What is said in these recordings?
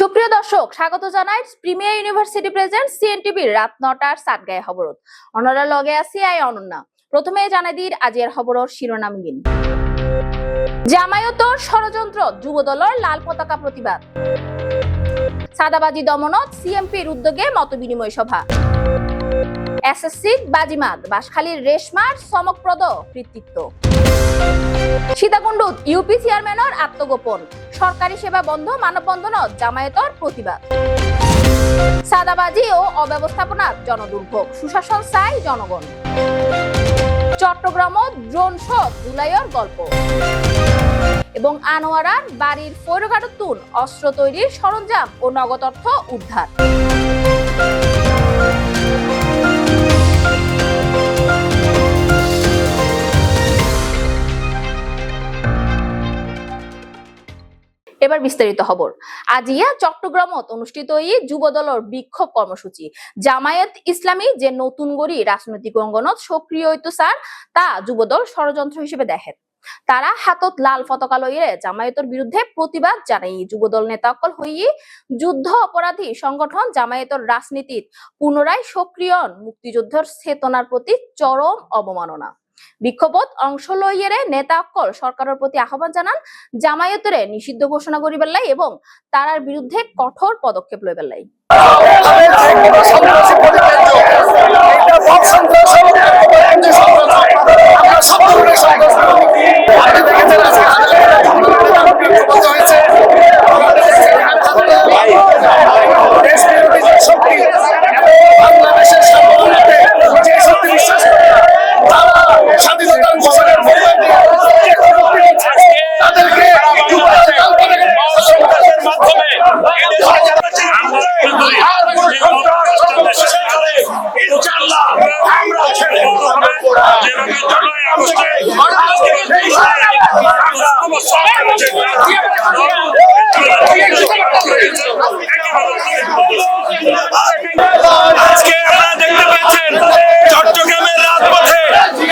সুপ্রিয় দর্শক, স্বাগত জানাই প্রিমিয়ার ইউনিভার্সিটি প্রেজেন্ট সিএনটিভির রাত নটার সাতগায় খবরত। অনরা লগে আছি আই অনন্যা। প্রথমে জানাই দিই আজের খবরর শিরোনাম গিন। জামায়াতর ষড়যন্ত্র, যুবদলর লাল পতাকা প্রতিবাদ। সাদাবাজি দমনত সিএমপির উদ্যোগে মতবিনিময় সভা। এসএসসি বাজিমাত বাসখালীর রেশমার চমকপ্রদ কৃতিত্ব। সীতাকুণ্ডুত ইউপি চেয়ারম্যানের আত্মগোপন, সরকারি সেবা বন্ধ, মানববন্ধনত জামায়াতর প্রতিবাদ। সাদাবাজি ও অব্যবস্থাপনার জনদুর্ভোগ, সুশাসন চাই জনগণ। চট্টগ্রামত ড্রোন শো জুলাইয়ের গল্প। এবং আনোয়ারার বাড়ির ফৈরঘাটতুন অস্ত্র তৈরির সরঞ্জাম ও নগদ অর্থ উদ্ধার। এবার বিস্তারিত খবর। আজিয়া, চট্টগ্রামত অনুষ্ঠিত ই যুবদলের বিক্ষোভ কর্মসূচি। জামায়াত ইসলামী যে নতুন গড়ি রাজনৈতিক অঙ্গনত সক্রিয় হইতো স্যার, তা যুবদল ষড়যন্ত্র হিসেবে দেখেন তারা হাতত লাল পতাকা লইয়ে জামায়াতের বিরুদ্ধে প্রতিবাদ জানাই যুবদল নেতাকল হইয়ে যুদ্ধ অপরাধী সংগঠন জামায়াতের রাজনীতিত পুনরায় সক্রিয় মুক্তিযুদ্ধের চেতনার প্রতি চরম অবমাননা। বিক্ষোভত অংশ লইয়েরে নেতা অক্কল সরকারের প্রতি আহ্বান জানান জামায়াতরে নিষিদ্ধ ঘোষণা করিবার লাই এবং তারার বিরুদ্ধে কঠোর পদক্ষেপ লইবার লাই স্বাধীনতার ঘোষণার শক্তি তাদেরকে যুক্তরাষ্ট্রে সন্ত্রাসের মাধ্যমে আর কোনো সন্ত্রাস সন্ত্রাসের কালে ইনশাআল্লাহ আমরা ছেড়ে দেব না। যেভাবে জুলাই আগস্টে আজকে এই দেশে আমরা সরকারের যে আজকে আপনারা দেখতে পাচ্ছেন চট্টগ্রামের রাজপথে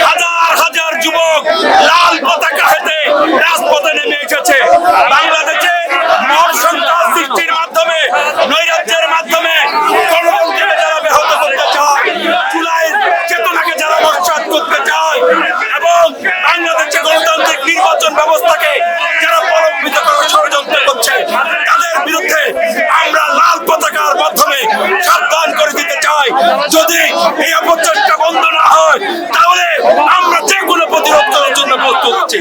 হাজার হাজার যুবক লাল পতাকা হাতে রাজপথে নেমে এসেছে বাংলাদেশে মত সন্ত্রাস সৃষ্টির মাধ্যমে নৈরাজ্যের মাধ্যমে গণতন্ত্রকে যারা ব্যাহত করতে চায় জুলাইয়ের চেতনাকে যারা নস্বাত করতে চায় এবং বাংলাদেশে গণতান্ত্রিক নির্বাচন ব্যবস্থাকে যারা প্রলম্বিত করার ষড়যন্ত্র করছে তাদের বিরুদ্ধে আমরা লাল পতাকার মাধ্যমে সাবধান করে দিতে চাই যদি এই অপচয়টা বন্ধ না হয় তাহলে আমরা যে কোনো প্রতিরোধ করার জন্য প্রস্তুত আছি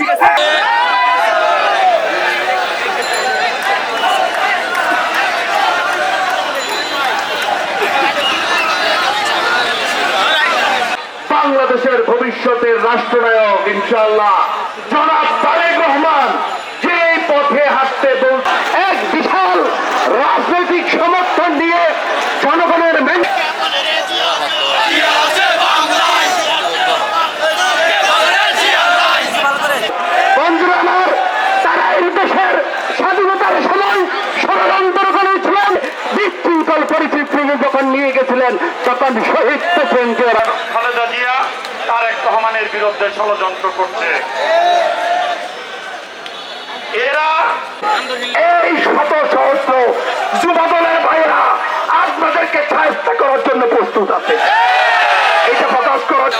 বাংলাদেশের ভবিষ্যতের রাষ্ট্রনায়ক, ইনশাআল্লাহ। জনাব তারেক রহমান যে পথে হাঁটতে এক বিশাল রাজনৈতিক সমর্থন নিয়ে জনগণের পরিস্থিতি যখন নিয়ে গেছিলেন, তখন শহীদ ওরা খালেদা জিয়া তারেক রহমানের বিরুদ্ধে ষড়যন্ত্র করছে। এরা এই শত সহস্র যুবদলের ভাইয়েরা আপনাদেরকে সাহায্য করার জন্য প্রস্তুত আছে এটা প্রকাশ করার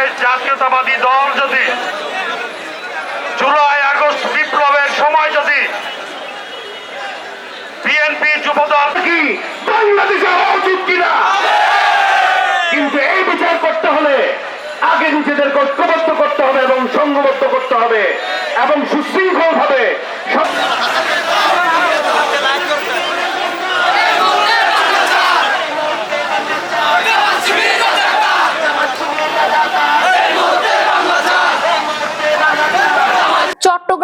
এই জাতীয়তাবাদী দল যদি জুলাই আগস্ট বিপ্লবের সময় যদি বিএনপি যুবদল কি বাংলাদেশে হওয়া উচিত কিনা? কিন্তু এই বিচার করতে হলে আগে নিজেদের ঐক্যবদ্ধ করতে হবে এবং সংঘবদ্ধ করতে হবে এবং সুশৃঙ্খল ভাবে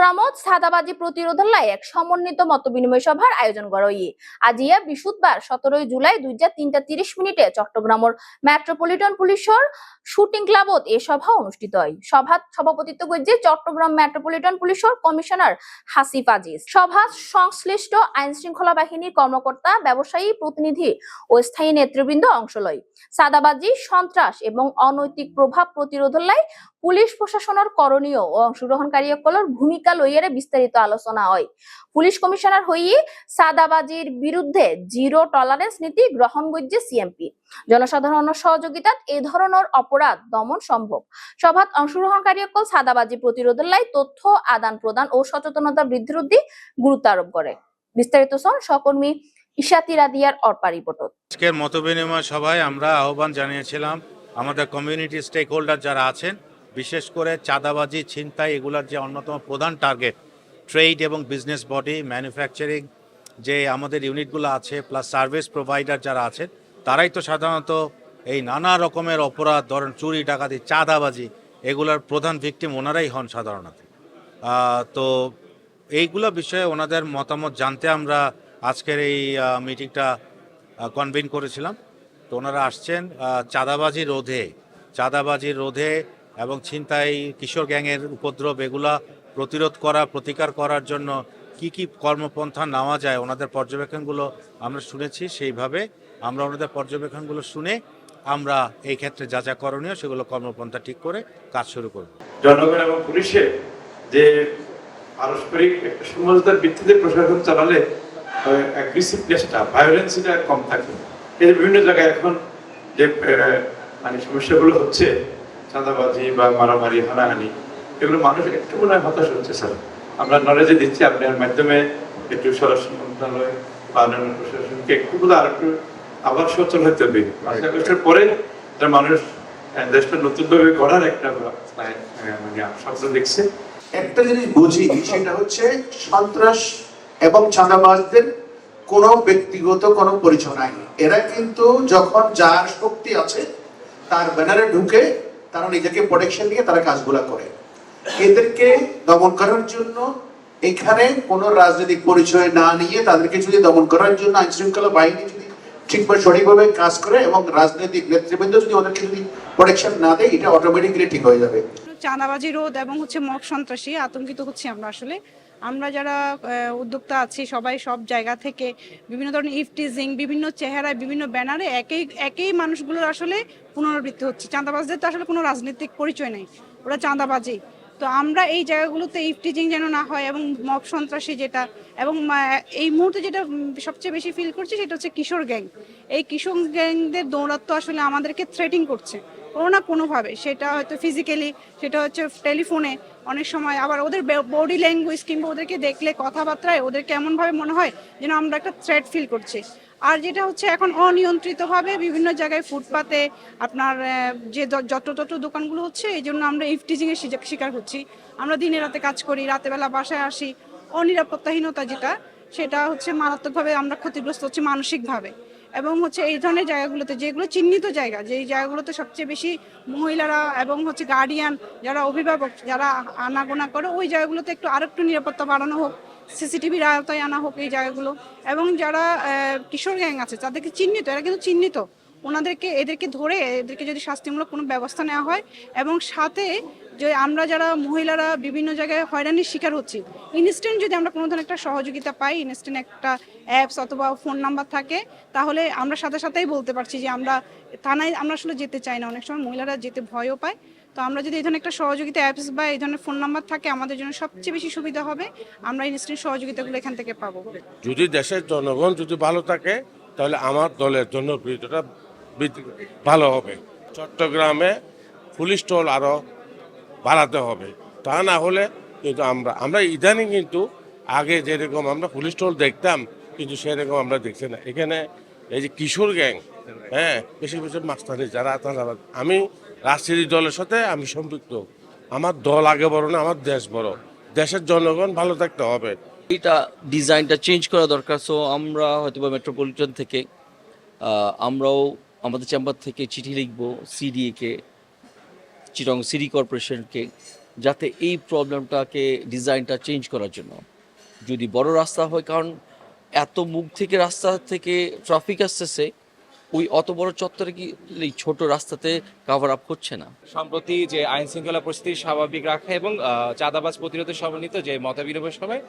চট্টগ্রাম সাদাবাজি প্রতিরোধের লাই এক সমন্বিত মত বিনিময় সভার আয়োজন করা হই আজিয়া বৃহস্পতিবার, সতেরোই জুলাই দুইটা তিনটা তিরিশ মিনিটে চট্টগ্রামের মেট্রোপলিটন পুলিশের শুটিং ক্লাবত এই সভা অনুষ্ঠিত হয়। সভাত সভাপতিত্ব করছে চট্টগ্রাম মেট্রোপলিটন পুলিশের কমিশনার হাসিফ আজিজ। সভা সংশ্লিষ্ট আইন শৃঙ্খলা বাহিনীর কর্মকর্তা, ব্যবসায়ী, প্রতিনিধি ও স্থায়ী নেতৃবৃন্দ অংশ লয়। সাদাবাজি, সন্ত্রাস এবং অনৈতিক প্রভাব প্রতিরোধের লাই পুলিশ প্রশাসনের করণীয় ও অংশগ্রহণকারী সকলের ভূমিকা লইয়ারে বিস্তারিত আলোচনা হয়। পুলিশ কমিশনার হইয়ে সাদাবাজির বিরুদ্ধে জিরো টলারেন্স নীতি গ্রহণ করছে সিএমপি। জনসাধারণের সহযোগিতাত এই ধরনের অপরাধ দমন সম্ভব। সভাত অংশগ্রহণকারী সকল সাদাবাজি প্রতিরোধের লাই তথ্য, আদান প্রদান ও সচেতনতা বৃদ্ধির উদ্দি গুরুত্ব আরোপ করে। বিস্তারিত শোন সহকর্মী ইশাতি রাদিয়ার অর্পা রিপোর্ট আজকের মতবিনিময় সভায় আমরা আহ্বান জানিয়েছিলাম, আমাদের কমিউনিটি স্টেক হোল্ডার যারা আছেন বিশেষ করে চাঁদাবাজি, ছিনতাই এগুলার যে অন্যতম প্রধান টার্গেট ট্রেড এবং বিজনেস বডি ম্যানুফ্যাকচারিং যে আমাদের ইউনিটগুলো আছে প্লাস সার্ভিস প্রোভাইডার যারা আছেন তারাই তো সাধারণত এই নানা রকমের অপরাধ, ধরেন চুরি, ডাকাতি, চাঁদাবাজি এগুলার প্রধান ভিকটিম ওনারাই হন সাধারণত। তো এইগুলো বিষয়ে ওনাদের মতামত জানতে আমরা আজকের এই মিটিংটা কনভেন করেছিলাম। তো ওনারা আসছেন চাঁদাবাজি রোধে। চাঁদাবাজি রোধে এবং ছিনতাই কিশোর গ্যাংয়ের উপদ্রব, এগুলা প্রতিরোধ করা, প্রতিকার করার জন্য কি কি কর্মপন্থা নেওয়া যায়, ওনাদের পর্যবেক্ষণগুলো আমরা শুনেছি, সেইভাবে আমরা ওনাদের পর্যবেক্ষণগুলো শুনে আমরা এই ক্ষেত্রে যা যা করণীয় সেগুলো কর্মপন্থা ঠিক করে কাজ শুরু করব। জনগণ এবং পুলিশের যে পারস্পরিক একটা সমঝোতার ভিত্তিতে প্রশাসন চালালে অ্যাগ্রেসিভনেসটা ভায়োলেন্সটা কম থাকে। এই যে বিভিন্ন জায়গায় এখন যে মানে সমস্যাগুলো হচ্ছে চাঁদাবাজি বা মারামারি, হানাহানি, এগুলো মানুষ একটু মনে হয় হতাশ হচ্ছে, স্যার। আমরা নলেজে দিচ্ছি আপনার মাধ্যমে একটু স্বরাষ্ট্র মন্ত্রণালয় বা অন্যান্য প্রশাসনকে একটু বলে আর একটু আবার সচল হতে হবে। পাঁচ আগস্টের পরে একটা মানুষ দেশটা নতুনভাবে গড়ার একটা মানে স্বপ্ন দেখছে। একটা জিনিস বুঝি, সেটা হচ্ছে সন্ত্রাস এবং চাঁদাবাজদের কোনো ব্যক্তিগত কোনো পরিচয় নাই। এরা কিন্তু যখন যার শক্তি আছে, তার ব্যানারে ঢুকে তারা নিজেকে প্রোটেকশন দিয়ে তারা কাজগুলো করে। এদেরকে দমন করার জন্য এখানে কোনো রাজনৈতিক পরিচয় না নিয়ে তাদেরকে যদি দমন করার জন্য আইন শৃঙ্খলা বাহিনী যদি ঠিকভাবে সঠিকভাবে কাজ করে এবং রাজনৈতিক নেতৃবৃন্দ যদি ওদেরকে যদি প্রোটেকশন না দেয়, এটা অটোমেটিকলি ঠিক হয়ে যাবে। চাঁদাবাজি রোধ এবং হচ্ছে মক সন্ত্রাসী আতঙ্কিত হচ্ছে আমরা আসলে। আমরা যারা উদ্যোক্তা আছি, সবাই সব জায়গা থেকে বিভিন্ন ধরনের ইফটিজিং বিভিন্ন চেহারায়, বিভিন্ন ব্যানারে একই একই মানুষগুলোর আসলে পুনরাবৃত্তি হচ্ছে। চাঁদাবাজদের তো আসলে কোনো রাজনৈতিক পরিচয় নেই। ওরা চাঁদাবাজি। তো আমরা এই জায়গাগুলোতে ইফটিজিং যেন না হয় এবং মব সন্ত্রাসী যেটা এবং এই মুহূর্তে যেটা সবচেয়ে বেশি ফিল করছি সেটা হচ্ছে কিশোর গ্যাং। এই কিশোর গ্যাংদের দৌরাত্ম আসলে আমাদেরকে থ্রেটিং করছে। কোনো না কোনোভাবে। সেটা হয়তো ফিজিক্যালি সেটা হচ্ছে টেলিফোনে অনেক সময় আবার ওদের বডি ল্যাঙ্গুয়েজ কিংবা ওদেরকে দেখলে কথাবার্তায় ওদেরকে এমনভাবে মনে হয় যেন আমরা একটা থ্রেট ফিল করছি। আর যেটা হচ্ছে এখন অনিয়ন্ত্রিতভাবে বিভিন্ন জায়গায় ফুটপাতে আপনার যে য- যত তত দোকানগুলো হচ্ছে, এই জন্য আমরা ইফটিজিং এর শিজা- শিকার হচ্ছি। আমরা দিনে রাতে কাজ করি, রাতে বেলা বাসায় আসি। অনিরাপত্তাহীনতা যেটা, সেটা হচ্ছে মারাত্মকভাবে আমরা ক্ষতিগ্রস্ত হচ্ছে মানসিকভাবে। এবং হচ্ছে এই ধরনের জায়গাগুলোতে, যেগুলো চিহ্নিত জায়গা, যেই জায়গাগুলোতে সবচেয়ে বেশি মহিলারা এবং হচ্ছে গার্ডিয়ান যারা অভিভাবক যারা আনাগোনা করে, ওই জায়গাগুলোতে একটু আরেকটু নিরাপত্তা বাড়ানো হোক সিসিটিভির আওতায় আনা হোক এই জায়গাগুলো। এবং যারা কিশোর গ্যাং আছে, তাদেরকে চিহ্নিত, এরা কিন্তু চিহ্নিত। ওনাদেরকে, এদেরকে ধরে, এদেরকে যদি শাস্তিমূলক কোনো ব্যবস্থা নেওয়া হয় এবং সাথে যে আমরা যারা মহিলারা বিভিন্ন জায়গায় হয়রানির শিকার হচ্ছি ইনস্ট্যান্ট যদি আমরা কোনো ধরনের একটা সহযোগিতা পাই ইনস্ট্যান্ট একটা অ্যাপস অথবা ফোন নাম্বার থাকে, তাহলে আমরা সাথে সাথেই বলতে পারছি যে আমরা থানায় আমরা আসলে যেতে চাই না। অনেক সময় মহিলারা যেতে ভয়ও পায়। তো আমরা যদি এই ধরনের একটা সহযোগিতা অ্যাপস বা এই ধরনের ফোন নাম্বার থাকে, আমাদের জন্য সবচেয়ে বেশি সুবিধা হবে। আমরা ইনস্ট্যান্ট সহযোগিতাগুলো এখান থেকে পাবো। যদি দেশের জনগণ যদি ভালো থাকে, তাহলে আমার দলের জন্য ভালো হবে। চট্টগ্রামে পুলিশ টোল আরও বাড়াতে হবে। তা না হলে কিন্তু আমরা আমরা ইদানিং কিন্তু আগে যেরকম আমরা পুলিশ টোল দেখতাম, কিন্তু সেরকম আমরা দেখছি না। এখানে এই যে কিশোর গ্যাং হ্যাঁ বেশি বেশি মাস্তানি যারা, তারা আমি রাজনীতি দলের সাথে আমি সম্পৃক্ত। আমার দল আগে বড় না, আমার দেশ বড়। দেশের জনগণ ভালো থাকতে হবে। এটা ডিজাইনটা চেঞ্জ করা দরকার। সো আমরা হয়তো বা মেট্রোপলিটন থেকে আমরাও আমাদের চেম্বার থেকে চিঠি লিখব সিডিএকে চিটং সিটি কর্পোরেশনকে যাতে এই প্রবলেমটাকে ডিজাইনটা চেঞ্জ করার জন্য। যদি বড় রাস্তা হয়, কারণ এত মুখ থেকে রাস্তা থেকে ট্রাফিক আসতেছে, ওই অত বড় চত্বরে কি এই ছোট রাস্তাতে কাভার আপ হচ্ছে না? সম্প্রতি যে আইন শৃঙ্খলা পরিস্থিতি স্বাভাবিক রাখা এবং চাঁদাবাজ প্রতিরোধে সমন্বিত যে মতবিনিময় সময়,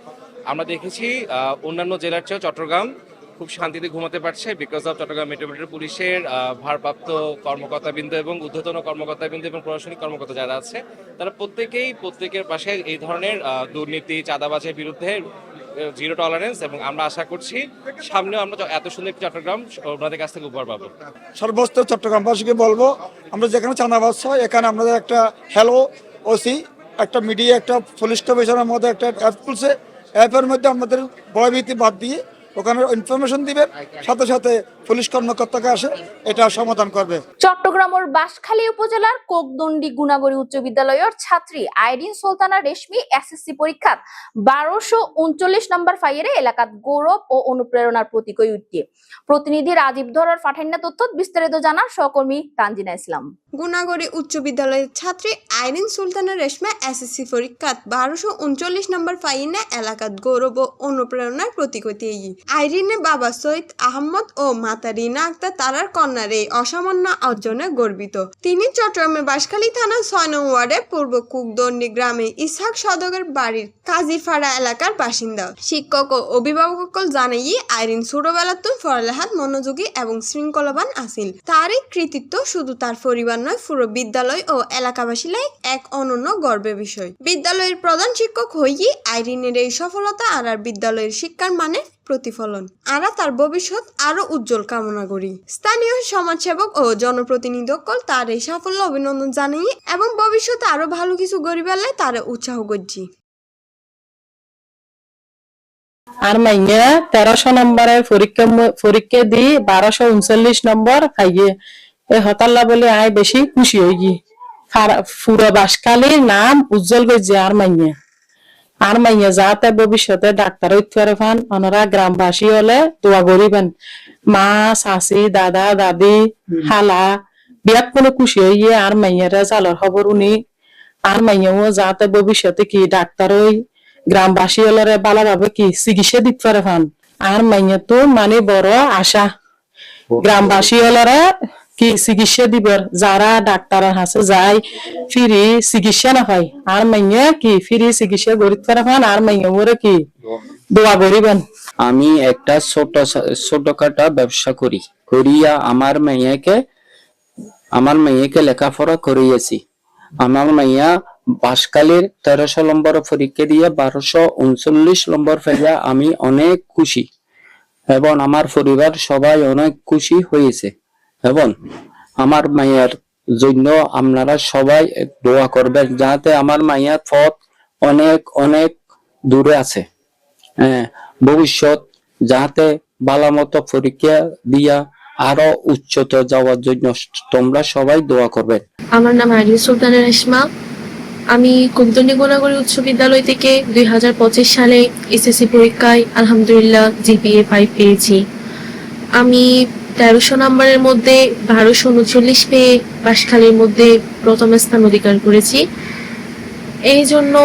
আমরা দেখেছি অন্যান্য জেলার চেয়েও চট্টগ্রাম খুব শান্তিতে ঘুমাতে পারছে বিকজ অফ চট্টগ্রাম মেট্রোপলিটন পুলিশের ভারপ্রাপ্ত কর্মকর্তাবৃন্দ এবং ঊর্ধ্বতন কর্মকর্তাবৃন্দ এবং প্রশাসনিক কর্মকর্তা যারা আছে, তারা প্রত্যেকেই প্রত্যেকের পাশে এই ধরনের দুর্নীতি, চাঁদাবাজের বিরুদ্ধে জিরো টলারেন্স এবং আমরা আশা করছি সামনেও আমরা এত সুন্দর চট্টগ্রাম ওনাদের কাছ থেকে উপহার পাবো। সর্বস্তর চট্টগ্রামবাসীকে বলব, আমরা যেখানে চাঁদাবাজ হয়, এখানে আমাদের একটা হ্যালো ওসি একটা মিডিয়া একটা পুলিশ কমিশনের মধ্যে একটা অ্যাপ খুলছে। অ্যাপের মধ্যে আমাদের ভয়ভীতি বাদ দিয়ে ওখানে ইনফরমেশন দিবে, সাথে সাথে পুলিশ কর্মকর্তাকে আসে, এটা সমাধান করবে। চট্টগ্রামের বাঁশখালী উপজেলার কোকদন্ডি গুণাগড়ি উচ্চ বিদ্যালয়ের ছাত্রী আইরিন সুলতানা রেশমি এসএসসি পরীক্ষাত বারোশো উনচল্লিশ নম্বর ফাইয়ারে এলাকাত গৌরব ও অনুপ্রেরণার প্রতীক উঠছে প্রতিনিধি রাজীব ধরার ফাঠান্না তথ্য বিস্তারিত জানার সহকর্মী তানজিনা ইসলাম। গুণাগড়ি উচ্চ বিদ্যালয়ের ছাত্রী আইরিন সুলতানা রেশমা এসএসসি পরীক্ষাত বারোশো উনচল্লিশ নম্বর ফাইনে এলাকাত গৌরব ও অনুপ্রেরণার প্রতীক হইতে আইরিনের বাবা সৈয়দ আহমদ ও মাতা রিনা আক্তার তারার কন্যার এই অসামান্য অর্জনে গর্বিত। তিনি চট্টগ্রামের বাঁশখালী থানার ছয় নং ওয়ার্ডের পূর্ব কুকদন্ডি গ্রামে ইসহাক সদকের বাড়ির কাজীপাড়া এলাকার বাসিন্দা। শিক্ষক ও অভিভাবকসকল জানাই আইরিন ছোটবেলাতুন পড়ালেখাত মনোযোগী এবং শৃঙ্খলাবান আছিল। তারই কৃতিত্ব শুধু তার পরিবার নয় পুরো বিদ্যালয় ও এলাকাবাসী লাই এক অনন্য গর্বের বিষয়। বিদ্যালয়ের প্রধান শিক্ষক হইয়ে আইরিনের এই সফলতা আর আর বিদ্যালয়ের শিক্ষার মানের প্রতিফলন। আরা তার ভবিষ্যৎ আরও উজ্জ্বল কামনা করি। স্থানীয় সমাজসেবক ও জনপ্রতিনিধিসকল তার এই সাফল্য অভিনন্দন জানিয়ে এবং ভবিষ্যতে আরও ভালো কিছু গরিবালে তার উৎসাহ করছি। আর মাইয়া তেরোশো নম্বরের পরীক্ষা পরীক্ষা দি বারোশো উনচল্লিশ নম্বর খাইয়ে এই হতাল্লা বলে আয় বেশি খুশি হই গি। পুরো বাসকালীর নাম উজ্জ্বল গেছে আর মাইয়া। আর মাইয়া যাতে ভবিষ্যতে ডাক্তার হইতে পারে ফান ওনারা গ্রামবাসী হলে দোয়া করিবেন। মা শাশি দাদা দাদি খালা বিয়াত কোনো খুশি হইয়ে আর মাইয়ারা জালর খবর উনি আর মাইয়াও যাতে ভবিষ্যতে কি ডাক্তার হই গ্রামবাসী হলরে ভালোভাবে কি চিকিৎসা দিতে পারে ফান আর মাইয়া তো মানে বড় আশা। গ্রামবাসী হলরে কি চিকিৎসা দিবার যারা ডাক্তারের হাসে যায় ফিরি চিকিৎসা না হয় আর মাইয়া কি? ফিরি চিকিৎসা পারে ফান আর মাইয়া ওরে কি? দোয়া করিবেন আমি একটা ছোট ছোটখাটো ব্যবসা করি করিয়া আমার মেয়েকে আমার মেয়েকে লেখাপড়া করিয়েছি আমার মেয়া বাসকালের তেরোশো নম্বর পরীক্ষা দিয়ে বারোশো উনচল্লিশ নম্বর ফেলিয়া আমি অনেক খুশি। এবং আমার পরিবার সবাই অনেক খুশি হয়েছে এবং আমার মায়ের জন্য আপনারা সবাই দোয়া করবেন যাতে আমার মায়ের পথ অনেক অনেক দূরে আছে। হ্যাঁ ভবিষ্যৎ যাতে ভালো মতো পরীক্ষা দিয়া আরও উচ্চতর যাওয়ার জন্য তোমরা সবাই দোয়া করবেন। আমার নাম আরিয়া সুলতানা রেশমা। আমি কুমতন্ডি গোনাগরী উচ্চ বিদ্যালয় থেকে দুই হাজার পঁচিশ সালে এসএসসি পরীক্ষায় আলহামদুলিল্লাহ জিপিএ ফাইভ পেয়েছি। আমি তেরোশো নম্বরের মধ্যে বারোশো উনচল্লিশ পেয়ে বাঁশখালীর মধ্যে প্রথম স্থান অধিকার করেছি। এই জন্য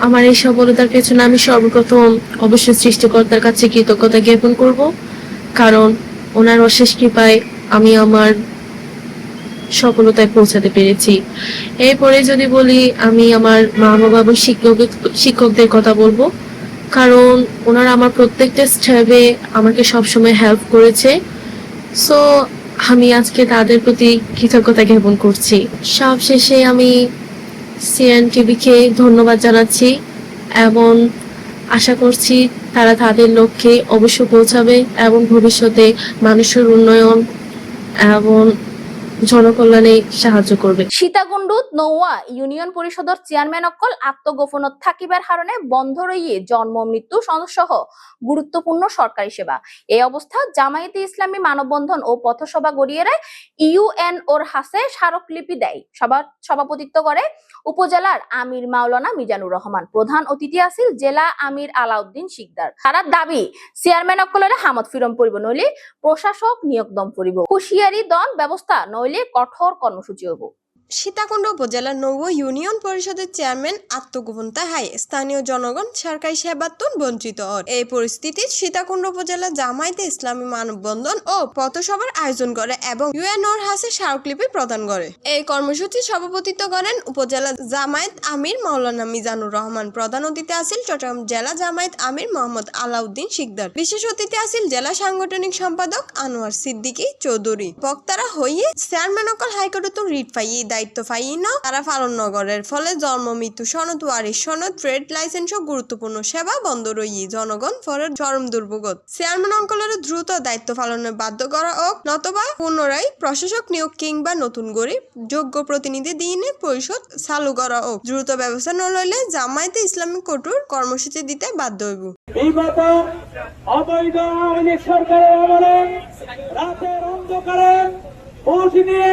আমার এই সফলতার পেছনে আমি সর্বপ্রথম অবশ্যই সৃষ্টিকর্তার কাছে কৃতজ্ঞতা জ্ঞাপন করব। কারণ ওনার অশেষ কৃপায় আমি আমার সফলতায় পৌঁছাতে পেরেছি। এরপরে যদি বলি, আমি আমার মা বাবা শিক্ষক শিক্ষকদের কথা বলব। কারণ ওনারা আমার প্রত্যেকটা স্টেপে আমাকে সবসময় হেল্প করেছে। সো আমি আজকে তাদের প্রতি কৃতজ্ঞতা জ্ঞাপন করছি। সবশেষে আমি সিএন টিভিকে ধন্যবাদ জানাচ্ছি এবং আশা করছি তারা তাদের লক্ষ্যে অবশ্য পৌঁছাবে এবং ভবিষ্যতে মানুষের উন্নয়ন এবং জনকল্যাণে সাহায্য করবে। সীতাকুণ্ড, নৌয়া, ইউনিয়ন পরিষদের চেয়ারম্যান অকল আত্মগোপনত থাকিবার কারণে বন্ধ রইয়ে জন্ম, মৃত্যু সহ গুরুত্বপূর্ণ সরকারি সেবা। এই অবস্থা জামায়াতে ইসলামী মানববন্ধন ও পথসভা গড়িয়ে ইউএন ওর হাসে স্মারকলিপি দেয়। সভা সভাপতিত্ব করে উপজেলার আমির মাওলানা মিজানুর রহমান, প্রধান অতিথি আছিল জেলা আমির আলাউদ্দিন শিকদার। তারা দাবি, চেয়ারম্যান অকলরে হামদ ফিরম পরিব নইলে প্রশাসক নিয়োগ দম করিব। হুঁশিয়ারি দন ব্যবস্থা, নইলে কঠোর কর্মসূচি হইব। সীতাকুণ্ড উপজেলার নৌ ইউনিয়ন পরিষদের চেয়ারম্যান আত্মগোপন তাহাই স্থানীয় জনগণ সরকারি সেবাত্তন বঞ্চিত এই পরিস্থিতির সীতাকুণ্ড উপজেলা জামায়াতে ইসলামী মানববন্ধন ও পথসভার আয়োজন করে এবং ইউএনওর হাসে স্মারকলিপি প্রদান করে। এই কর্মসূচি সভাপতিত্ব করেন উপজেলা জামায়াত আমির মাওলানা মিজানুর রহমান, প্রধান অতিথি আসিল চট্টগ্রাম জেলা জামায়াত আমির মোহাম্মদ আলাউদ্দিন শিকদার, বিশেষ অতিথি আসিল জেলা সাংগঠনিক সম্পাদক আনোয়ার সিদ্দিকী চৌধুরী। বক্তারা হইয়ে চেয়ারম্যান অকল হাইকোর্টত রিট ফাইয়ে দায়িত্ব ফাইয়ে ন তারা পালন নগরের ফলে জন্ম, মৃত্যু, সনদ, ওয়ারিশ, সনদ, ট্রেড লাইসেন্স গুরুত্বপূর্ণ সেবা বন্ধ রইয়ে। জনগণ ফলে চরম দুর্ভোগত। চেয়ারম্যান অঙ্কলের দ্রুত দায়িত্ব পালনে বাধ্য করা হোক, নতবা পুনরায় প্রশাসক নিয়োগ কিংবা নতুন গরিব যোগ্য প্রতিনিধি দিনে পরিষদ চালু করা হোক। দ্রুত ব্যবস্থা ন লইলে জামায়াতে ইসলামিক কঠোর কর্মসূচি দিতে বাধ্য হইব। অবৈধ সরকারের আমলে রাতের অন্ধকারে পৌঁছে নিয়ে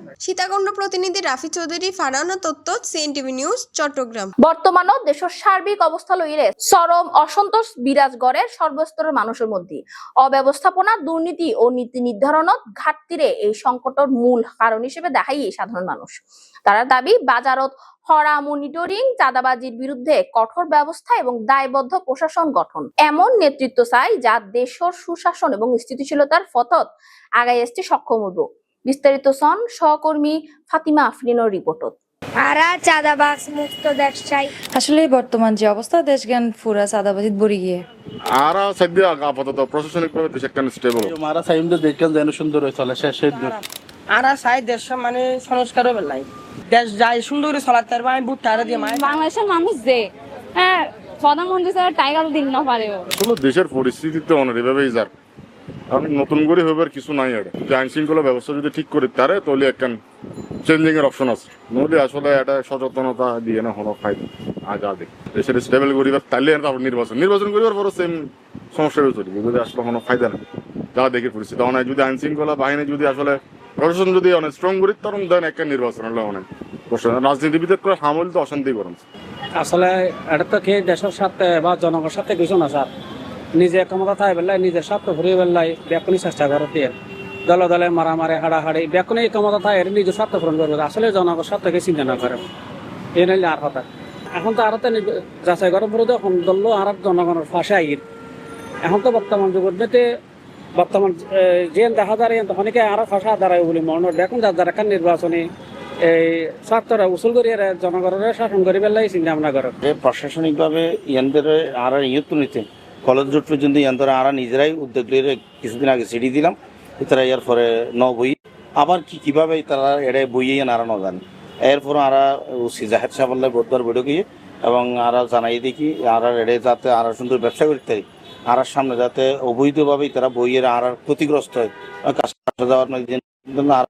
সীতাকুণ্ড প্রতিনিধি রাফি চৌধুরী, ফারানো তথ্য সিএনটিভি নিউজ, চট্টগ্রাম। বর্তমানও দেশের সার্বিক অবস্থা লইলে চরম অসন্তোষ বিরাজ গড়ে সর্বস্তরের মানুষের মধ্যে। অব্যবস্থাপনা, দুর্নীতি ও নীতি নির্ধারণত ঘাটতিরে এই সংকটের মূল কারণ হিসেবে দেখাই এই সাধারণ মানুষ। তারা দাবি, বাজারত হরা মনিটরিং চাঁদাবাজির বিরুদ্ধে কঠোর ব্যবস্থা এবং দায়বদ্ধ প্রশাসন গঠন। এমন নেতৃত্ব চাই যা দেশের সুশাসন এবং স্থিতিশীলতার ফতত আগাই আসতে সক্ষম হইব। বিস্তারিত সন সহকর্মী ফাতিমা আফরিনের রিপোর্টত আরা চাঁদাবাজ মুক্ত দেশ চাই। আসলে বর্তমান যে অবস্থা দেশ জ্ঞান ফুরা সাদাবাজিত বড়ি গিয়ে। আরা সদ্য আপাতত প্রশাসনিক ভাবে দেশ একটা স্টেবল মারা সাইমদের দেখেন যেন সুন্দর হয়ে চলে শেষের দিন আরা চাই দেশ মানে সংস্কার হবে নাই। দেশ যাই সুন্দর করে চলাতে পারবে আমি বুট তারা দিয়ে মায় বাংলাদেশের মানুষ যে হ্যাঁ প্রধানমন্ত্রী স্যার টাইগার দিন না পারেও। দেশের পরিস্থিতিতে অনেক এভাবেই যার কারণ নতুন করে হবার কিছু নাই আর। যদি আইন শৃঙ্খলা ব্যবস্থা যদি ঠিক করে তারে, তাহলে একখান চেঞ্জিং এর অপশন আছে। নইলে আসলে এটা সচেতনতা দিয়ে না হলো ফায়দা আজ আগে দেশের স্টেবল করিবার তাহলে তারপর নির্বাচন। নির্বাচন করিবার পরও সেম সমস্যা হয়ে চলবে, যদি আসলে কোনো ফায়দা নেই। যা দেখে পরিস্থিতি। অনেক যদি আইন শৃঙ্খলা বাহিনী যদি আসলে প্রশাসন যদি অনেক স্ট্রং করি, তখন দেন একটা নির্বাচন হলে অনেক। রাজনীতিবিদের করে হামল তো অশান্তি করেন আসলে এটা তো খেয়ে দেশের সাথে বা জনগণের সাথে কিছু না স্যার। নিজে ক্ষমতা থাই বেলায় নিজের স্বার্থ ফুরিয়ে বেলায় ব্যাকুনি চেষ্টা করে দিয়ে দলে দলে মারামারি, হাড়াহাড়ি, ব্যাকুনি ক্ষমতা থাই এর নিজের স্বার্থ পূরণ করবে। আসলে জনগণের স্বার্থকে চিন্তা না করে। এ নাইলে আর কথা এখন তো আরও যাচাই করার পরে এখন দল আর জনগণের ফাঁসে আইর এখন তো বর্তমান মধ্যে বর্তমান যে দেখা যায় অনেকে আরও ফাঁসা দাঁড়ায় বলে মনে দেখুন যার যারা নির্বাচনী এই স্বার্থরা উসুল করি এরা জনগণের শাসন করি বেলাই চিন্তা ভাবনা করে। প্রশাসনিকভাবে ইয়ানদের আর ইয়ত নিতে কলেজ রোড পর্যন্ত ইয়ানদের আর নিজেরাই উদ্যোগ নিয়ে কিছুদিন আগে সিডি দিলাম। তারা ইয়ার পরে ন বই। আবার কি, কীভাবে তারা এড়ে বইয়ে আর ন জানে। এরপর আরা জাহেদ সাহেব বোধবার বেড়ে গিয়ে এবং আর জানাই দেখি আর এড়ে যাতে আর সুন্দর ব্যবসা করতে পারি। আর সামনে যাতে অবৈধভাবেই তারা বইয়ের আর ক্ষতিগ্রস্ত হয়। কাজটা যাওয়ার আর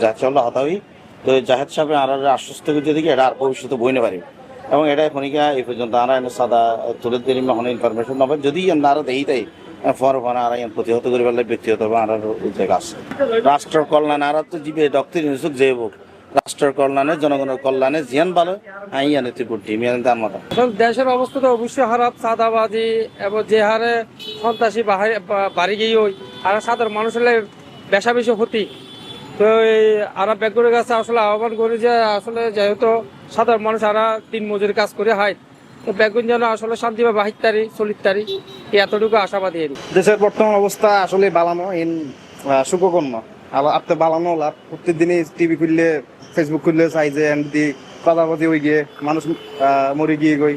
জাহেদ সাহেব হতা হই তো জাহেদ সাহেব আর আশ্বস্ত করছে দেখি এটা আর ভবিষ্যতে বই নিতে পারিবে এবং এটা খনিকা এই পর্যন্ত আর সাদা তুলে দিলি মহনে ইনফরমেশন নবে যদি আর দেই তাই ফর ফর আর প্রতিহত করি ব্যক্তিগত আর জায়গা আছে। রাষ্ট্র কল্যাণ আর তো জীবে ডক্টর ইউসুফ হোক, রাষ্ট্রের কল্যাণে, জনগণের কল্যাণে জিয়ান ভালো আই ইয়ানে ত্রিপুটি মিয়ান তার মতো দেশের অবস্থা তো অবশ্যই খারাপ, চাঁদাবাজি এবং যে হারে সন্ত্রাসী বা- বাড়ি গিয়ে ওই, আর সাধারণ মানুষের বেশা বেশি ক্ষতি। তো এই আর ব্যাগগুলোর কাছে আসলে আহ্বান করি যে, আসলে যেহেতু সাধারণ মানুষ আরা তিন মজুরি কাজ করে হয়। তো ব্যাগুন যেন আসলে শান্তি বা বাহির তারি চলিত তারি এতটুকু আশাবাদী এর দেশের বর্তমান অবস্থা আসলে বালানো ইন সুখকর্ম। আপনি বালানো লাভ প্রত্যেকদিনই টিভি খুললে ফেসবুক খুললে চাই যে এমনি কাদাবাদি হয়ে গিয়ে মানুষ মরে গিয়ে গই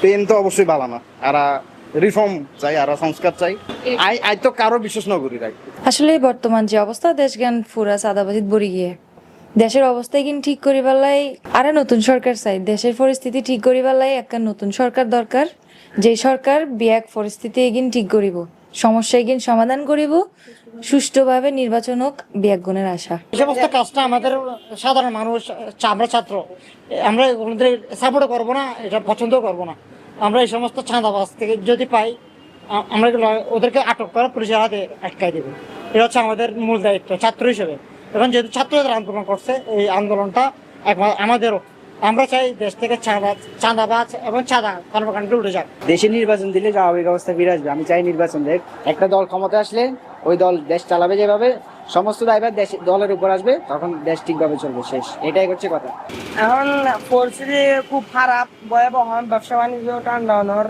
পেন তো অবশ্যই বালানো। আর রিফর্ম চাই আর সংস্কার চাই। আই আই তো কারও বিশ্বাস ন করি রাই আসলে বর্তমান যে অবস্থা দেশ জ্ঞান ফুরা সাদাবাজিত বড়ি গিয়ে। দেশের অবস্থা কিন ঠিক করি পেলাই আরে নতুন সরকার চাই। দেশের পরিস্থিতি ঠিক করি পেলাই একটা নতুন সরকার দরকার। যে সরকার বিয়াক পরিস্থিতি এগিন ঠিক করিব, সমস্যা এগিন সমাধান করিব, সুষ্ঠুভাবে নির্বাচন হোক বিয়াগুণের আশা। এই সমস্ত কাজটা আমাদের সাধারণ মানুষ, আমরা ছাত্র, আমরা ওদের সাপোর্ট করব না, এটা পছন্দ করব না। আমরা এই সমস্ত চাঁদাবাজ থেকে যদি পাই আমরা ওদেরকে আটক করা পুলিশের হাতে আটকাই দেবো। এটা হচ্ছে আমাদের মূল দায়িত্ব, ছাত্র হিসেবে। এখন যেহেতু ছাত্রদের আন্দোলন করছে এই আন্দোলনটা আমাদেরও। আমরা চাই দেশ থেকে চাঁদা চাঁদাবাজ এবং চাঁদা কর্মকাণ্ড উঠে যাক। দেশে নির্বাচন দিলে স্বাভাবিক অবস্থা ফিরে আসবে। আমি চাই নির্বাচন দেখ। একটা দল ক্ষমতা আসলে ওই দল দেশ চালাবে যেভাবে সমস্ত দায়ভার দেশ দলের উপর আসবে তখন দেশ ঠিকভাবে চলবে শেষ। এটাই হচ্ছে কথা। এখন পরিস্থিতি খুব খারাপ ভয়াবহ ব্যবসা বাণিজ্য টান্ডানোর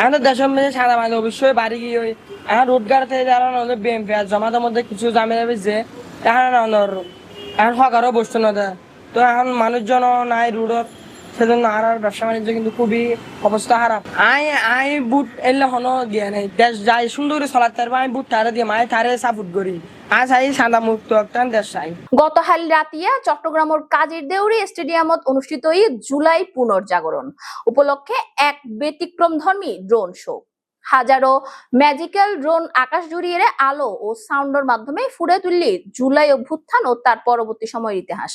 এখন দেশের মধ্যে সাদা মানে অবশ্যই বাড়ি গিয়ে ওই এখন রোডগার থেকে যারা নদের বিএমপি আর জমাতের মধ্যে কিছু জামিনা বেজছে এখন অনর এখন হকারও বসতো না দেয়। তো এখন মানুষজন নাই রোডত। সেজন্য আর আর ব্যবসা বাণিজ্য কিন্তু খুবই অবস্থা খারাপ। আই আই বুট এলে হনো দিয়ে নাই। দেশ যাই, সুন্দর করে চলাতে পারব। আমি বুট তারে দিয়ে মাই তারে সাপোর্ট করি। আজ আই সাদা মুক্ত একটা দেশ চাই। গতকাল রাতিয়া চট্টগ্রামের কাজীর দেউরি স্টেডিয়ামত অনুষ্ঠিত জুলাই পুনর্জাগরণ। উপলক্ষে এক ব্যতিক্রম ধর্মী ড্রোন শো হাজারো ম্যাজিক্যাল ড্রোন আকাশ জুড়িয়ে আলো ও সাউন্ডের মাধ্যমে ফুড়ে তুললি জুলাই অভ্যুত্থান ও তার পরবর্তী সময়ের ইতিহাস।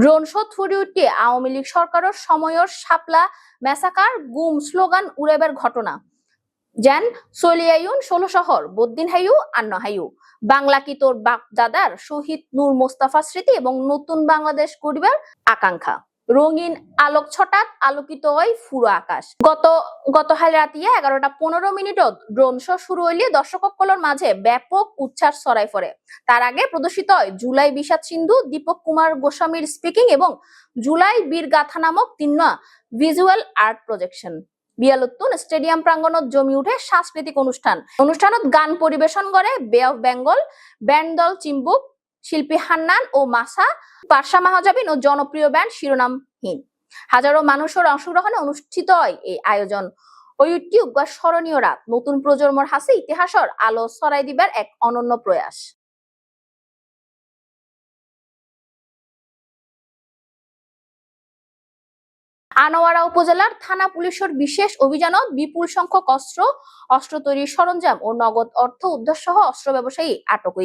ড্রোন শো ফুড়ে উঠিয়ে আওয়ামী লীগ সরকারের সময়ের শাপলা মেসাকার গুম স্লোগান উড়েবার ঘটনা। যেন সলিয়ায়ুন ষোলো শহর, বদ্দিন হাইউ, আন্ন হাইউ। বাংলা কি তোর বাপ দাদার শহীদ নূর মোস্তাফা স্মৃতি এবং নতুন বাংলাদেশ গড়িবার আকাঙ্ক্ষা? রঙিন আলোক ছটাত আলোকিত হয় ফুরো আকাশ। গত গত হাল রাতিয়া এগারোটা পনেরো মিনিটত ড্রোন শো শুরু হইলে দর্শকসকলের মাঝে ব্যাপক উচ্ছ্বাস ছড়াই পড়ে। তার আগে প্রদর্শিত হয় জুলাই বিষাদ সিন্ধু, দীপক কুমার গোস্বামীর স্পিকিং এবং জুলাই বীর গাথা নামক তিন ভিজুয়াল আর্ট প্রজেকশন বিয়ালুত্তুন স্টেডিয়াম প্রাঙ্গণত জমি উঠে সাংস্কৃতিক অনুষ্ঠান। অনুষ্ঠানত গান পরিবেশন করে বে অফ বেঙ্গল ব্যান্ড দল চিম্বুক শিল্পী হান্নান ও মাসা পার্সা মাহাজাবিন ও জনপ্রিয় ব্যান্ড শিরোনামহীন। হাজারো মানুষের অংশগ্রহণে অনুষ্ঠিত হয় এই আয়োজন। ঐতিহ্য বা স্মরণীয় রাত, নতুন প্রজন্মর হাসে, ইতিহাসের আলো ছড়াই দিবার এক অনন্য প্রয়াস। আনোয়ারা উপজেলার থানা পুলিশের বিশেষ অভিযানত বিপুল সংখ্যক অস্ত্র অস্ত্র তৈরির সরঞ্জাম ও নগদ অর্থ উদ্ধার সহ অস্ত্র ব্যবসায়ী আটক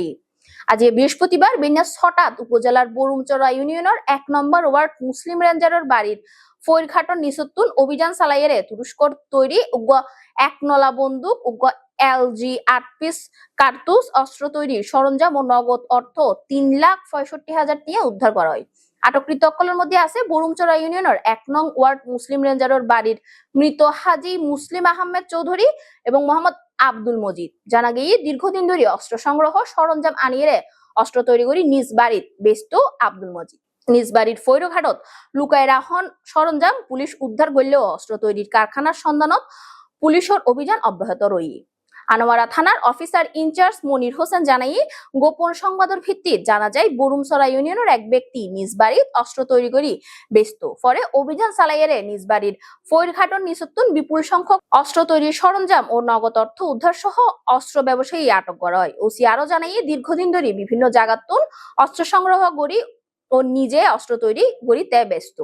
হই আজ এ বৃহস্পতিবার বিন্যাস হঠাৎ উপজেলার বরুমচরা ইউনিয়নের এক নম্বর ওয়ার্ড মুসলিম রেঞ্জারের বাড়ির ফৈরঘাটর নিসত্তুন অভিযান চালাইয়েরে তুরস্কর তৈরি উগ্র এক নলা বন্দুক, উগ্র এলজি আট পিস কার্তুস অস্ত্র তৈরির সরঞ্জাম ও নগদ অর্থ তিন লাখ পঁয়ষট্টি হাজার নিয়ে উদ্ধার করা হয়। আটককৃত অকলের মধ্যে আছে বরুমচরা ইউনিয়নের এক নং ওয়ার্ড মুসলিম রেঞ্জারের বাড়ির মৃত হাজি মুসলিম আহমেদ চৌধুরী এবং মোহাম্মদ আব্দুল মজিদ। জানা গিয়ে দীর্ঘদিন ধরে অস্ত্র সংগ্রহ সরঞ্জাম আনিয়ে অস্ত্র তৈরি করি নিজ বাড়িত ব্যস্ত আব্দুল মজিদ। নিজ বাড়ির ফৈরঘাটত লুকায় রাহন সরঞ্জাম পুলিশ উদ্ধার করলেও অস্ত্র তৈরির কারখানার সন্ধানত পুলিশের অভিযান অব্যাহত রই আনোয়ারা থানার অফিসার ইনচার্জ মনির হোসেন জানাই গোপন সংবাদের ভিত্তিতে জানা যায়, বরুমসরা ইউনিয়নের এক ব্যক্তি নিজ বাড়ির অস্ত্র তৈরি করি ব্যস্ত। পরে অভিযান চালাইয়ারে নিজ বাড়ির ফৈরঘাটন নিসত্তুন বিপুল সংখ্যক অস্ত্র তৈরির সরঞ্জাম ও নগদ অর্থ উদ্ধার সহ অস্ত্র ব্যবসায়ী আটক করা হয়। ওসি আরও জানাই দীর্ঘদিন ধরে বিভিন্ন জায়গাতুন অস্ত্র সংগ্রহ করি ও নিজে অস্ত্র তৈরি করি তে ব্যস্ত।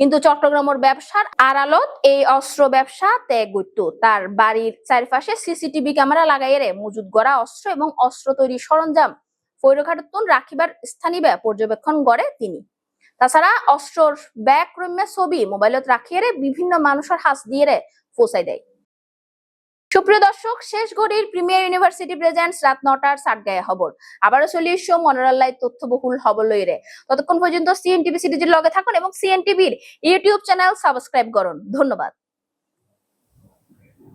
কিন্তু চট্টগ্রামের ব্যবসার আড়ালত এই অস্ত্র ব্যবসা ত্যাগ করত তার বাড়ির চারপাশে সিসিটিভি ক্যামেরা লাগাইয়ে মজুদ গড়া অস্ত্র এবং অস্ত্র তৈরি সরঞ্জাম ফৈরঘাটতুন রাখিবার স্থানীয় পর্যবেক্ষণ করে তিনি। তাছাড়া অস্ত্রর ব্যাগ ছবি মোবাইলত রাখিয়ে বিভিন্ন মানুষের হাস দিয়ে পৌঁছাই দেয়। সুপ্রিয় দর্শক, শেষ ঘড়ির প্রিমিয়ার ইউনিভার্সিটি প্রেজেন্টস রাত নটার সাত গায়ে খবর। আবারও চলে এসো মনোরাল্লাই তথ্যবহুল হবলই লইরে ততক্ষণ পর্যন্ত সিএনটিভি সিরিজের লগে থাকুন এবং সিএনটিভির ইউটিউব চ্যানেল সাবস্ক্রাইব করুন। ধন্যবাদ।